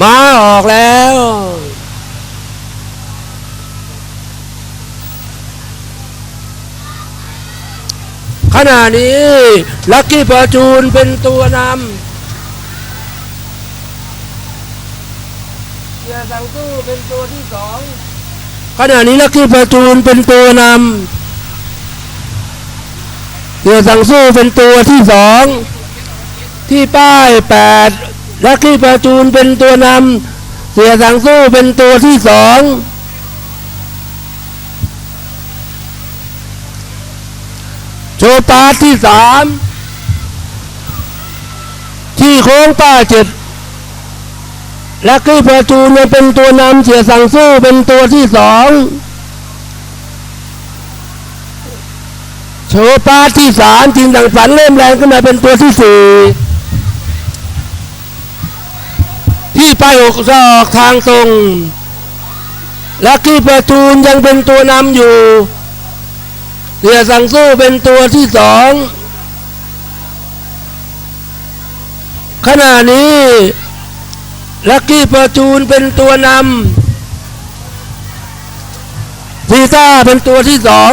มาออกแล้ว ขณะนี้ลักกี้ปอร์จูนเป็นตัวนำเสียสังสู้เป็นตัวที่สองขณะนี้ลักกี้ปอร์จูนเป็นตัวนำเสียสังสู้เป็นตัวที่สองที่ป้ายแปด ลักกี้ปร์จูนเป็นตัวนำเสียสังสู้เป็นตัวที่สองโชปาที่สามที่โค้งป้าเจ็ดลักกี้พอร์จูนเป็นตัวนำเสียสังสู้เป็นตัวที่สองโชปาที่สามทีมดังฝันเริ่มแรงขึ้นมาเป็นตัวที่สี่ ที่ไปหกศอกทางตรง ลักกี้พอร์จูนยังเป็นตัวนำอยู่เสียสังสู้เป็นตัวที่สองขณะนี้ลักกี้ปร์จูนเป็นตัวนำซีซ่าเป็นตัวที่สอง